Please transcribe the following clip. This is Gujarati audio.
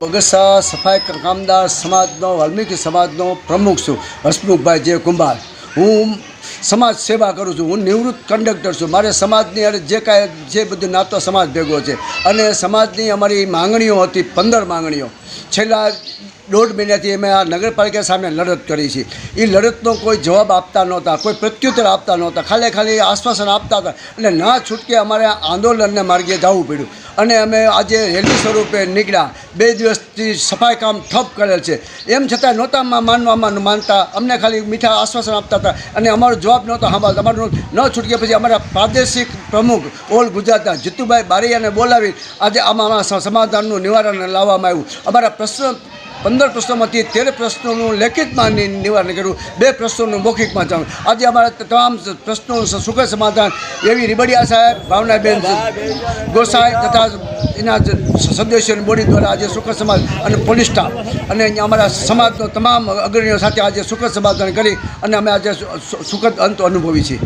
બગસા સફાઈ કામદાર સમાજનો, વાલ્મીકી સમાજનો પ્રમુખ છું હસમુખભાઈ જે કુંભાર. હું સમાજ સેવા કરું છું, હું નિવૃત્ત કંડક્ટર છું. મારે સમાજની અરે જે કાંઈ, જે બધું નાતો સમાજ ભેગો છે. અને સમાજની અમારી માંગણીઓ હતી, પંદર માંગણીઓ. છેલ્લા દોઢ મહિનાથી અમે આ નગરપાલિકા સામે લડત કરી છે. એ લડતનો કોઈ જવાબ આપતા નહોતા, કોઈ પ્રત્યુત્તર આપતા નહોતા. ખાલી ખાલી આશ્વાસન આપતા હતા. અને ના છૂટકે અમારે આંદોલનને માર્ગે જવું પડ્યું. અને અમે આજે રેલી સ્વરૂપે નીકળ્યા. બે દિવસથી સફાઈ કામ ઠપ કરેલ છે. એમ છતાં નહોતા માનવામાં માનતા. અમને ખાલી મીઠા આશ્વાસન આપતા હતા. અને અમારો જવાબ નહોતો સાંભળતા. અમારું ન છૂટકે પછી અમારા પ્રાદેશિક પ્રમુખ ઓલ ગુજરાતના જીતુભાઈ બારૈયાને બોલાવી આજે આમાં સમાધાનનું નિવારણ લાવવામાં આવ્યું. અમારા પ્રશ્ન પંદર પ્રશ્નોમાંથી તેર પ્રશ્નોનું લેખિતમાં નિવારણ કર્યું. બે પ્રશ્નોનું મૌખિકમાં જાણ આજે અમારા તમામ પ્રશ્નોનું સુખદ સમાધાન એવી રીબડિયા સાહેબ, ભાવનાબેન ગોસાઈ તથા એના સદસ્યોની બોડી દ્વારા આજે સુખદ સમાજ અને પોલીસ સ્ટાફ અને અમારા સમાજનો તમામ અગ્રણીઓ સાથે આજે સુખદ સમાધાન કરી અને અમે આજે સુખદ અંત અનુભવી છીએ.